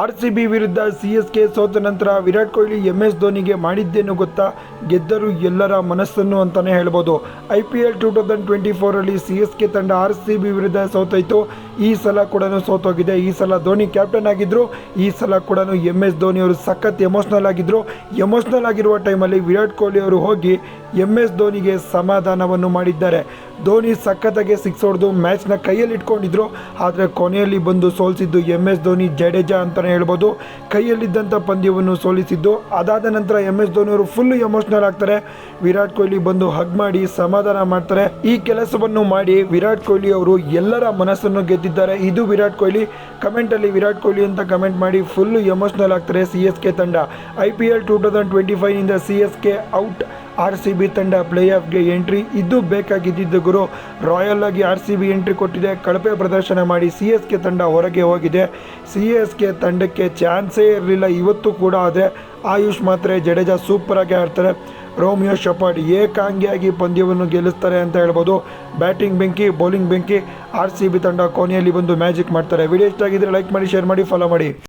R C B ವಿರುದ್ಧ C S K ಸೋತ ನಂತರ ವಿರಾಟ್ ಕೊಹ್ಲಿ ಎಂ ಎಸ್ ಧೋನಿಗೆ ಮಾಡಿದ್ದೇನು ಗೊತ್ತಾ? ಗೆದ್ದರು ಎಲ್ಲರ ಮನಸ್ಸನ್ನು ಅಂತಲೇ ಹೇಳ್ಬೋದು. I P L two thousand twenty ಫೋರಲ್ಲಿ C S K ತಂಡ ಆರ್ ಸಿ ಬಿ ವಿರುದ್ಧ ಸೋತೋಯ್ತು ಈ ಸಲ ಕೂಡ ಸೋತೋಗಿದೆ. ಈ ಸಲ ಧೋನಿ ಕ್ಯಾಪ್ಟನ್ ಆಗಿದ್ದರು ಈ ಸಲ ಕೂಡ ಎಂ ಎಸ್ ಧೋನಿ ಅವರು ಸಖತ್ ಎಮೋಷ್ನಲ್ ಆಗಿದ್ದರು ಎಮೋಷ್ನಲ್ ಆಗಿರುವ ಟೈಮಲ್ಲಿ ವಿರಾಟ್ ಕೊಹ್ಲಿ ಅವರು ಹೋಗಿ ಎಂ ಎಸ್ ಧೋನಿಗೆ ಸಮಾಧಾನವನ್ನು ಮಾಡಿದ್ದಾರೆ. ಧೋನಿ ಸಖತ್ತಾಗಿ ಸಿಕ್ಸ್ ಹೊಡೆದು ಮ್ಯಾಚ್ನ ಕೈಯಲ್ಲಿ ಇಟ್ಕೊಂಡಿದ್ರು. ಆದರೆ ಕೊನೆಯಲ್ಲಿ ಬಂದು ಸೋಲಿಸಿದ್ದು ಎಂ ಎಸ್ ಧೋನಿ ಜಡೇಜಾ ಅಂತಲೇ ಹೇಳ್ಬೋದು. ಕೈಯಲ್ಲಿದ್ದಂಥ ಪಂದ್ಯವನ್ನು ಸೋಲಿಸಿದ್ದು. ಅದಾದ ನಂತರ ಎಂ ಎಸ್ ಧೋನಿ ಅವರು ಫುಲ್ ಎಮೋಷ್ನಲ್ ಆಗ್ತಾರೆ. ವಿರಾಟ್ ಕೊಹ್ಲಿ ಬಂದು ಹಗ್ ಮಾಡಿ ಸಮಾಧಾನ ಮಾಡ್ತಾರೆ. ಈ ಕೆಲಸವನ್ನು ಮಾಡಿ ವಿರಾಟ್ ಕೊಹ್ಲಿ ಅವರು ಎಲ್ಲರ ಮನಸ್ಸನ್ನು ಗೆದ್ದಿದ್ದಾರೆ ಇದು ವಿರಾಟ್ ಕೊಹ್ಲಿ. ಕಮೆಂಟಲ್ಲಿ ವಿರಾಟ್ ಕೊಹ್ಲಿ ಅಂತ ಕಮೆಂಟ್ ಮಾಡಿ ಫುಲ್ಲು ಎಮೋಷ್ನಲ್ ಆಗ್ತಾರೆ ಸಿ ಕೆ ತಂಡ. I P L two thousand twenty C S K out R C B ತಂಡ ಪ್ಲೇ ಆಫ್ಗೆ ಎಂಟ್ರಿ. ಇದು ಬೇಕಾಗಿದ್ದಿದ್ದು ಗುರು ರಾಯಲ್ ಆಗಿ ಆರ್ ಸಿ ಬಿ ಎಂಟ್ರಿ ಕೊಟ್ಟಿದೆ. ಕಳಪೆ ಪ್ರದರ್ಶನ ಮಾಡಿ ಸಿ ಎಸ್ ಕೆ ತಂಡ ಹೊರಗೆ ಹೋಗಿದೆ. ಸಿ ಎಸ್ ಕೆ ತಂಡಕ್ಕೆ ಚಾನ್ಸೇ ಇರಲಿಲ್ಲ. ಇವತ್ತು ಕೂಡ ಆದರೆ ಆಯುಷ್ ಮಾತ್ರೆ ಜಡೇಜಾ ಸೂಪರಾಗಿ ಆಡ್ತಾರೆ. ರೋಮಿಯೋ ಶಪಾಡ್ ಏಕಾಂಗಿಯಾಗಿ ಪಂದ್ಯವನ್ನು ಗೆಲ್ಲಿಸ್ತಾರೆ ಅಂತ ಹೇಳ್ಬೋದು. ಬ್ಯಾಟಿಂಗ್ ಬೆಂಕಿ, ಬೌಲಿಂಗ್ ಬೆಂಕಿ ಆರ್ ಸಿ ಬಿ ತಂಡ ಕೊನೆಯಲ್ಲಿ ಬಂದು ಮ್ಯಾಜಿಕ್ ಮಾಡ್ತಾರೆ. ವಿಡಿಯೋ ಇಷ್ಟ ಆಗಿದ್ರೆ ಲೈಕ್ ಮಾಡಿ, ಶೇರ್ ಮಾಡಿ, ಫಾಲೋ ಮಾಡಿ.